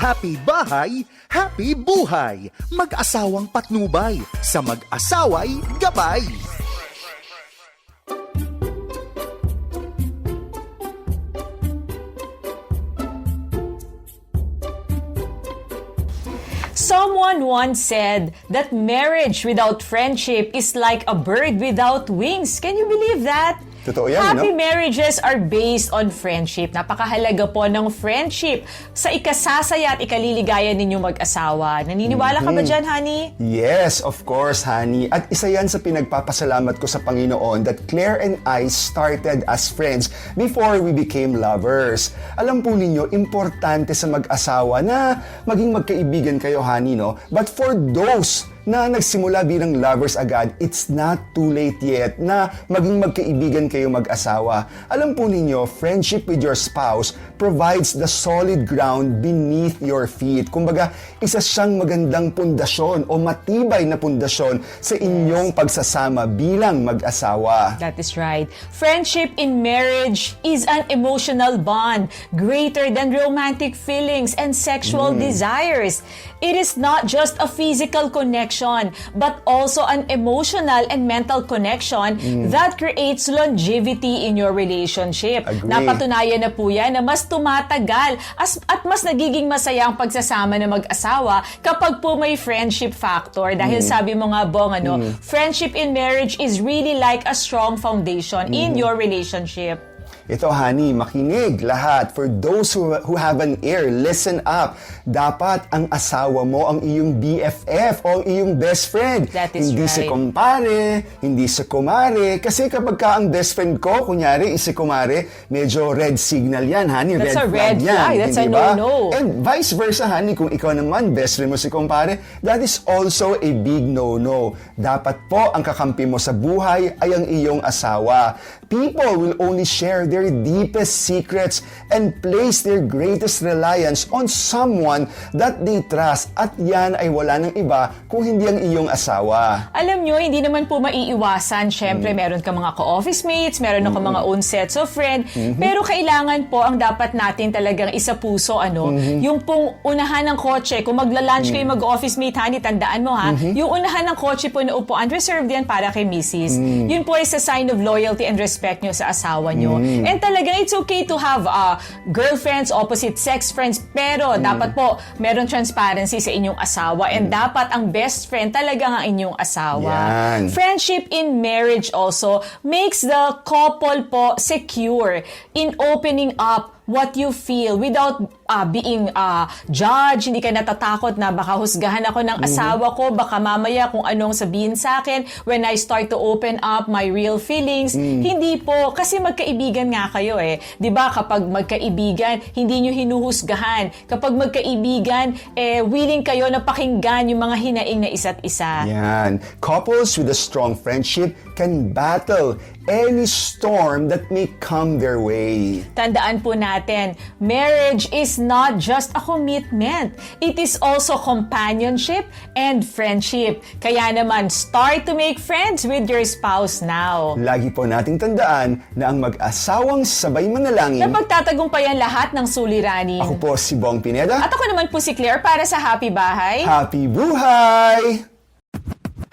Happy bahay, happy buhay. Mag-asawang patnubay, sa mag-asaway gabay. Someone once said that marriage without friendship is like a bird without wings. Can you believe that? Totoo yan, Happy no? marriages are based on friendship. Napakahalaga po ng friendship sa ikasasaya at ikaliligaya ninyong mag-asawa. Naniniwala ka ba Mm-hmm. dyan, honey? Yes, of course, honey. At isa yan sa pinagpapasalamat ko sa Panginoon that Claire and I started as friends before we became lovers. Alam po ninyo, importante sa mag-asawa na maging magkaibigan kayo, honey, no? But for those na nagsimula bilang lovers agad, it's not too late yet na maging magkaibigan kayo mag-asawa. Alam po ninyo, friendship with your spouse provides the solid ground beneath your feet. Kumbaga, isa siyang magandang pundasyon o matibay na pundasyon sa inyong pagsasama bilang mag-asawa. That is right. Friendship in marriage is an emotional bond greater than romantic feelings and sexual desires. It is not just a physical connection, but also an emotional and mental connection that creates longevity in your relationship. Agree. Napatunayan na po yan na mas tumatagal as, at mas nagiging masaya ang pagsasama ng mag-asawa kapag po may friendship factor. Dahil sabi mo nga, Bong, ano, friendship in marriage is really like a strong foundation in your relationship. Ito, honey, makinig lahat. For those who, who have an ear, listen up. Dapat ang asawa mo ang iyong BFF o ang iyong best friend. That is hindi si right. kumpare, hindi si kumare. Kasi kapag ka ang best friend ko, kunyari, si kumare, medyo red signal yan, honey. That's red a red yan. flag. That's hindi a no-no. And vice versa, honey, kung ikaw naman, best friend mo si kumpare, that is also a big no-no. Dapat po ang kakampi mo sa buhay ay ang iyong asawa. People will only share their deepest secrets and place their greatest reliance on someone that they trust. At yan ay wala ng iba kung hindi ang iyong asawa. Alam nyo, hindi naman po maiiwasan. Siyempre, meron ka mga ka-office mates, meron ka mga own sets of friend. Pero kailangan po ang dapat natin talagang isa puso, ano, yung pong unahan ng kotse, kung magla-lunch kayo mag-office mate, honey, tandaan mo ha, yung unahan ng kotse po na upuan, reserved yan para kay Mrs. Yun po is a sign of loyalty and respect nyo sa asawa nyo. And talagang it's okay to have uh, girlfriends, opposite sex friends, pero dapat po meron transparency sa inyong asawa and dapat ang best friend talaga ang inyong asawa. Yan. Friendship in marriage also makes the couple po secure in opening up what you feel without uh, being uh, judged. Hindi ka natatakot na baka husgahan ako ng asawa ko, baka mamaya kung anong sabihin sa akin when I start to open up my real feelings. Hindi po, kasi magkaibigan nga kayo eh. 'Di ba kapag magkaibigan, hindi nyo hinuhusgahan. Kapag magkaibigan, eh, willing kayo na pakinggan yung mga hinaing na isa't isa. Yan. Couples with a strong friendship can battle any storm that may come their way. Tandaan po natin, marriage is not just a commitment. It is also companionship and friendship. Kaya naman, start to make friends with your spouse now. Lagi po nating tandaan na ang mag-asawang sabay manalangin. Na pagtatagumpayan lahat ng suliranin. Ako po si Bong Pineda. At ako naman po si Claire para sa Happy Bahay. Happy buhay!